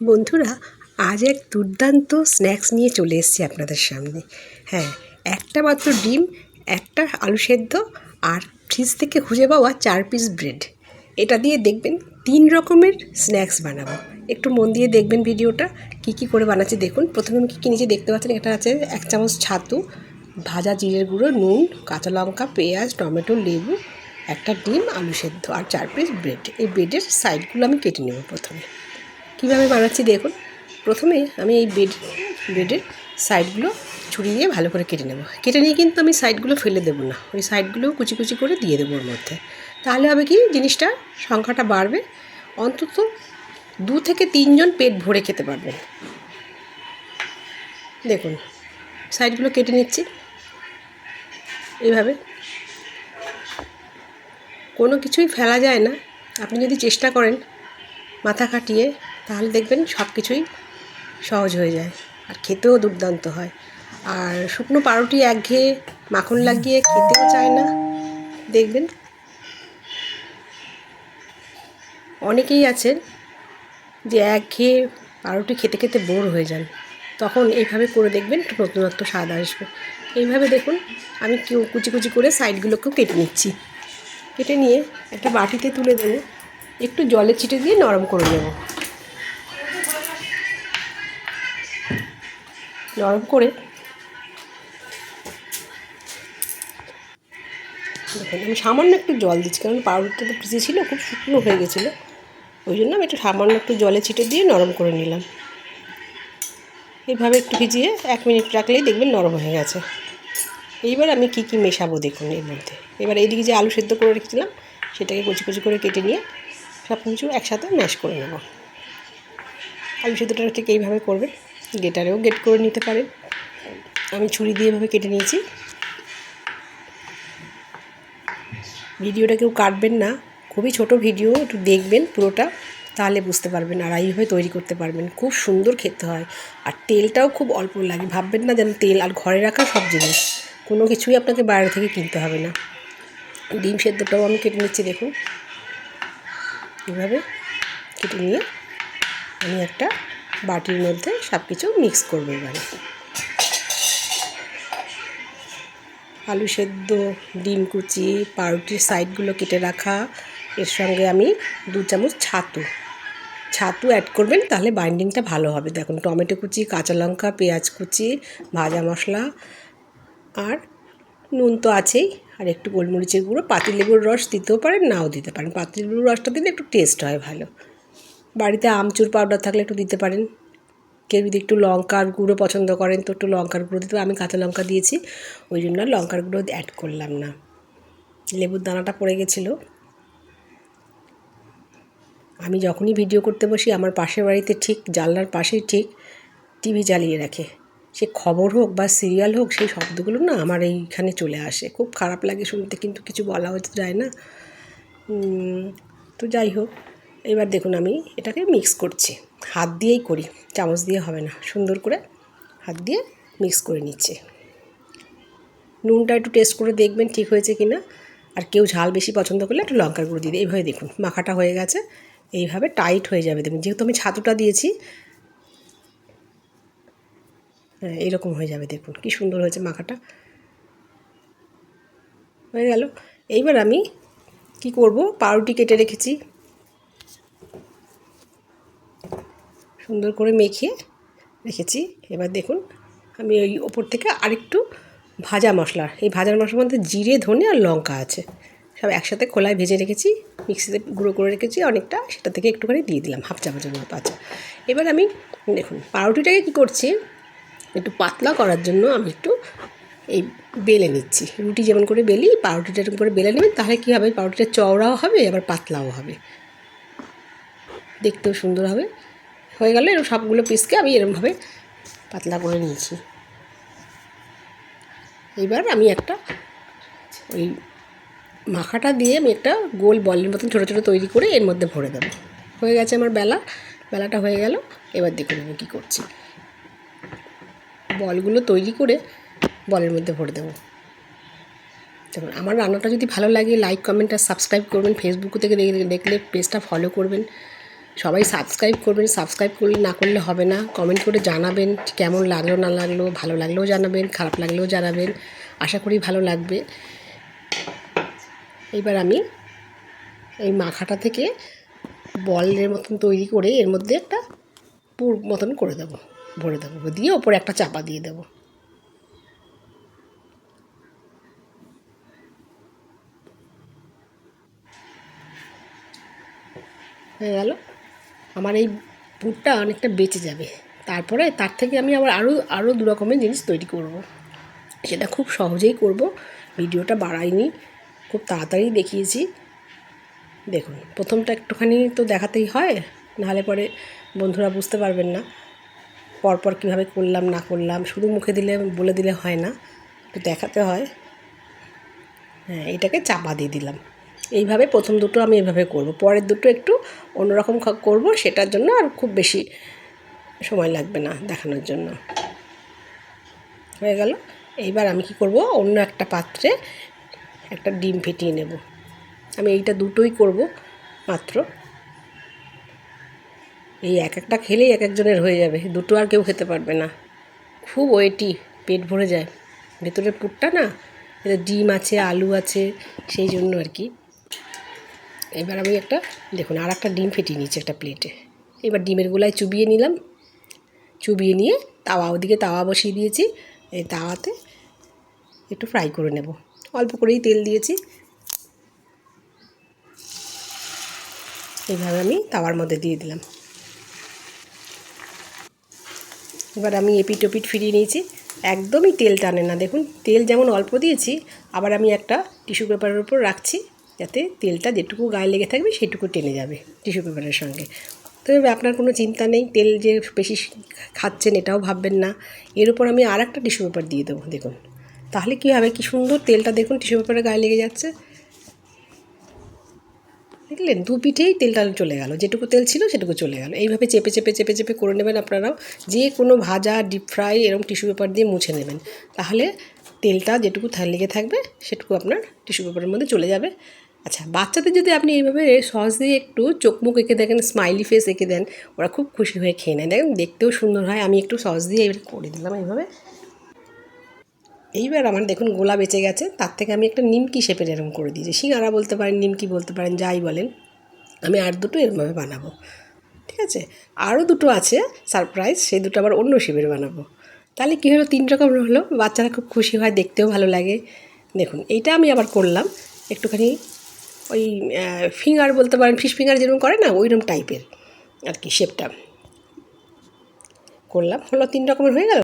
বন্ধুরা, আজ এক দুর্দান্ত স্ন্যাক্স নিয়ে চলে এসেছি আপনাদের সামনে। হ্যাঁ একটা মাত্র ডিম, একটা আলু সেদ্ধ আর ফ্রিজ থেকে খুঁজে পাওয়া চার পিস ব্রেড এটা দিয়ে দেখবেন তিন রকমের স্ন্যাক্স বানাবো। একটু মন দিয়ে দেখবেন ভিডিওটা, কি কি করে বানাচ্ছি দেখুন। প্রথমে আমি কী কী নিচে দেখতে পাচ্ছেন এটা আছে এক চামচ ছাতু, ভাজা জিরের গুঁড়ো, নুন, কাঁচা লঙ্কা, পেঁয়াজ, টমেটো, লেবু, একটা ডিম, আলু সেদ্ধ আর চার পিস ব্রেড এই ব্রেডের সাইডগুলো আমি কেটে নেব প্রথমে। কীভাবে বানাচ্ছি দেখুন। প্রথমে আমি এই বেড, বেডের সাইডগুলো ছুরি দিয়ে ভালো করে কেটে নেব। কেটে নিয়ে কিন্তু আমি সাইডগুলো ফেলে দেবো না। ওই সাইডগুলো কুচি কুচি করে দিয়ে দেবো ওর মধ্যে। তাহলে হবে কি, জিনিসটা সংখ্যাটা বাড়বে। অন্তত দু থেকে তিনজন পেট ভরে খেতে পারবেন দেখুন, সাইডগুলো কেটে নিচ্ছি। এইভাবে কোনো কিছুই ফেলা যায় না। আপনি যদি চেষ্টা করেন মাথা খাটিয়ে তাহলে দেখবেন সব কিছুই সহজ হয়ে যায়। আর খেতেও দুর্দান্ত হয়। আর শুকনো পাউরুটি একঘেয়ে মাখন লাগিয়ে খেতেও চায় না। দেখবেন অনেকেই আছেন যে একঘেয়ে পাউরুটি খেতে খেতে বোর হয়ে যান। তখন এইভাবে করে দেখবেন একটু নতুনত্ব স্বাদ আসবে। এইভাবে দেখুন আমি কেউ কুচি কুচি করে সাইডগুলোকেও কেটে নিচ্ছি। কেটে নিয়ে একটা বাটিতে তুলে দেবো। একটু জলে ছিটে দিয়ে নরম করে নেব। নরম করে। দেখুন, আমি সামান্য একটু জল দিচ্ছি, কারণ পাউরুটিটা তো ভিজে ছিল, খুব শুকনো হয়ে গেছিল। ওই জন্য আমি একটু সামান্য একটু জলে ছিটে দিয়ে নরম করে নিলাম। এইভাবে একটু ভিজিয়ে এক মিনিট রাখলেই দেখবেন নরম হয়ে গেছে। এইবার আমি কি কি মেশাবো দেখুন এর মধ্যে। এবার এইদিকে যে আলু সেদ্ধ করে রেখেছিলাম, সেটাকে কুচি কুচি করে কেটে নিয়ে সব কিছু একসাথে ম্যাশ করে নেব। আলু সেদ্ধটা ঠিক এইভাবে করবেন। গেটারেও গেট করে নিতে পারেন আমি ছুরি দিয়ে এভাবে কেটে নিয়েছি। ভিডিওটা কেউ কাটবেন না। খুবই ছোট ভিডিও, একটু দেখবেন পুরোটা, তাহলে বুঝতে পারবেন আর এইভাবে তৈরি করতে পারবেন। খুব সুন্দর খেতে হয়। আর তেলটাও খুব অল্প লাগে। ভাববেন না যেন তেল আর ঘরে রাখা সব জিনিস। কোনো কিছুই আপনাকে বাইরে থেকে কিনতে হবে না। ডিম সেদ্ধটাও আমি কেটে নিচ্ছি, দেখুন। এভাবে কেটে নিয়ে আমি একটা বাটির মধ্যে সব কিছু মিক্স করব এবারে। আলু সেদ্ধ, ডিম কুচি, পাউরুটির সাইডগুলো কেটে রাখা, এর সঙ্গে আমি দু চামচ ছাতু। ছাতু অ্যাড করবেন, তাহলে বাইন্ডিংটা ভালো হবে। দেখুন, টমেটো কুচি, কাঁচা লঙ্কা, পেঁয়াজ কুচি, ভাজা মশলা, আর নুন তো আছেই। আর একটু গোলমরিচের গুঁড়ো, পাতিলেবুর রস দিতেও পারেন, নাও দিতে পারেন। পাতিলেবুর রসটা দিলে একটু টেস্ট হয় ভালো। বাড়িতে আমচুর পাউডার থাকলে একটু দিতে পারেন। কেউ যদি একটু লঙ্কার গুঁড়ো পছন্দ করেন, তো একটু লঙ্কার গুঁড়ো দিতে আমি কাঁচা লঙ্কা দিয়েছি, ওই জন্য লঙ্কার গুঁড়ো অ্যাড করলাম না। লেবুর দানাটা পড়ে গেছিল। আমি যখনই ভিডিও করতে বসি, আমার পাশের বাড়িতে ঠিক, জানলার পাশেই ঠিক টিভি চালিয়ে রাখে। সে খবর হোক বা সিরিয়াল হোক, সেই শব্দগুলো না আমার এইখানে চলে আসে। খুব খারাপ লাগে শুনতে, কিন্তু কিছু বলা হতে যায় না। তো যাই হোক। এবার দেখুন আমি এটাকে মিক্স করছি। হাত দিয়েই করি, চামচ দিয়ে হবে না। সুন্দর করে হাত দিয়ে মিক্স করে নিচ্ছে। নুনটা একটু টেস্ট করে দেখবেন ঠিক হয়েছে কি না আর কেউ ঝাল বেশি পছন্দ করলে একটু লঙ্কার গুঁড়ো দিয়ে এইভাবে দেখুন, মাখাটা হয়ে গেছে। এইভাবে টাইট হয়ে যাবে। দেখুন, যেহেতু আমি ছাতুটা দিয়েছি হ্যাঁ এইরকম হয়ে যাবে। দেখুন, কি সুন্দর হয়েছে মাখাটা। হয়ে গেল। এইবার আমি কি করব? পাউরুটি কেটে রেখেছি। সুন্দর করে মেখে রেখেছি। এবার দেখুন, আমি ওই ওপর থেকে আরেকটু ভাজা মশলা। এই ভাজার মশলার মধ্যে জিরে, ধনে আর লঙ্কা আছে। সব একসাথে খোলায় ভেজে রেখেছি, মিক্সিতে গুঁড়ো করে রেখেছি, অনেকটা সেটা থেকে একটুখানি দিয়ে দিলাম, হাফ চামচের মতো আচ্ছা। এবার আমি, দেখুন, পাউরুটিটাকে কী করছি, একটু পাতলা করার জন্য আমি একটু এই বেলে নিচ্ছি। রুটি যেমন করে বেলি, পাউরুটিটা করে বেলে নেবেন, তাহলে কী হবে? পাউরুটিটা চওড়াও হবে, আবার পাতলাও হবে। দেখতেও সুন্দর হবে। হয়ে গেলে এরকম সবগুলো পিসকে আমি এরকমভাবে পাতলা করে নিয়েছি। এবার আমি একটা ওই মাখাটা দিয়ে আমি একটা গোল বলের মতন ছোটো ছোটো তৈরি করে এর মধ্যে ভরে দেবো। হয়ে গেছে আমার বেলা, বেলাটা হয়ে গেল, এবার দেখুন আমি কী করছি। বলগুলো তৈরি করে বলের মধ্যে ভরে দেবো। দেখুন, আমার রান্নাটা যদি ভালো লাগে লাইক কমেন্ট আর সাবস্ক্রাইব করবেন। ফেসবুক থেকে দেখলে পেজটা ফলো করবেন। সবাই সাবস্ক্রাইব করবেন সাবস্ক্রাইব করলে না করলে হবে না। কমেন্ট করে জানাবেন কেমন লাগল, না লাগল, ভালো লাগলেও জানাবেন, খারাপ লাগলেও জানাবেন। আশা করি ভালো লাগবে। এবার আমি এই মাখাটা থেকে বলের মতন তৈরি করে এর মধ্যে একটা পুর মতন করে দেবো, ভরে দেবো। দিয়ে ওপরে একটা চাপা দিয়ে দেবো। হয়ে গেল। আমার এই পুরটা অনেকটা বেঁচে যাবে। তারপরে তার থেকে আমি আবার আরও আরও দু রকমের জিনিস তৈরি করব। সেটা খুব সহজেই করব। ভিডিওটা বাড়াইনি, খুব তাড়াতাড়ি দেখিয়েছি। দেখুন, প্রথমটা একটুখানি তো দেখাতেই হয়, নাহলে পরে বন্ধুরা বুঝতে পারবেন না। পরপর কীভাবে করলাম, না করলাম, শুধু মুখে দিলে, বলে দিলে হয় না একটু দেখাতে হয়। হ্যাঁ এটাকে চাপা দিয়ে দিলাম। এইভাবে প্রথম দুটো আমি এইভাবে করব, পরের দুটো একটু অন্যরকম করব, সেটার জন্য আর খুব বেশি সময় লাগবে না দেখানোর জন্য। হয়ে গেল? এইবার আমি কি করব, অন্য একটা পাত্রে একটা ডিম ফেটিয়ে নেব। আমি এইটা দুটোই করব মাত্র। এই এক একটা খেলেই এক একজনের হয়ে যাবে, দুটো আর কেউ খেতে পারবে না। খুব ওয়েটি, পেট ভরে যায়। ভেতরের পুরটা না, এতে ডিম আছে, আলু আছে, সেই জন্য আর কি। এবার আমি একটা, দেখুন আর একটা ডিম ফেটিয়ে নিয়েছি একটা প্লেটে এবার ডিমের গোলায় চুবিয়ে নিলাম। চুবিয়ে নিয়ে তাওয়া, ওদিকে তাওয়া বসিয়ে দিয়েছি। এই তাওয়াতে একটু ফ্রাই করে নেব। অল্প করেই তেল দিয়েছি। এইভাবে আমি তাওয়ার মধ্যে দিয়ে দিলাম। এবার আমি এপিট ওপিট ফিরিয়ে নিয়েছি। একদমই তেল টানে না। দেখুন, তেল যেমন অল্প দিয়েছি, আবার আমি একটা টিস্যু পেপারের উপর রাখছি। যাতে তেলটা যেটুকু গায়ে লেগে থাকবে সেটুকু টেনে যাবে টিস্যু পেপারের সঙ্গে। তবে আপনার কোনো চিন্তা নেই, তেল যে বেশি খাচ্ছেন এটাও ভাববেন না। এর উপর আমি আর একটা টিস্যু পেপার দিয়ে দেবো, দেখুন। তাহলে কী হবে? কী সুন্দর তেলটা দেখুন, টিস্যু পেপারের গায়ে লেগে যাচ্ছে। দেখলেন, দু পিঠেই তেলটা চলে গেল, যেটুকু তেল ছিল সেটুকু চলে গেল। এইভাবে চেপে চেপে চেপে চেপে করে নেবেন আপনারাও। যে কোনো ভাজা ডিপ ফ্রাই এরকম টিস্যু পেপার দিয়ে মুছে নেবেন। তাহলে তেলটা যেটুকু লেগে থাকবে, সেটুকু আপনার টিস্যু পেপারের মধ্যে চলে যাবে। আচ্ছা বাচ্চাদের যদি আপনি এইভাবে সস দিয়ে একটু চোখ মুখ এঁকে দেখেন স্মাইলি ফেস এঁকে দেন, ওরা খুব খুশি হয়ে খেয়ে নেয়। দেখেন, দেখতেও সুন্দর হয়। আমি একটু সস দিয়ে এবার করে দিলাম এইভাবে। এইবার আমার দেখুন গোলা বেঁচে গেছে। তার থেকে আমি একটা নিমকি শেপের এরকম করে দিয়েছি। সিঙ্গারা বলতে পারেন, নিমকি বলতে পারেন, যাই বলেন, আমি আর দুটো এরমভাবে বানাবো। ঠিক আছে? আরও দুটো আছে সারপ্রাইজ সেই দুটো আবার অন্য শেপের বানাবো। তাহলে কী হলো? তিন রকম হলো। বাচ্চারা খুব খুশি হয়, দেখতেও ভালো লাগে। দেখুন, এইটা আমি আবার করলাম। একটুখানি ওই ফিঙ্গার বলতে পারেন ফিশ ফিঙ্গার যেরকম করে না, ওইরকম টাইপের আর কি শেপটা করলাম, হলো তিন রকমের হয়ে গেল?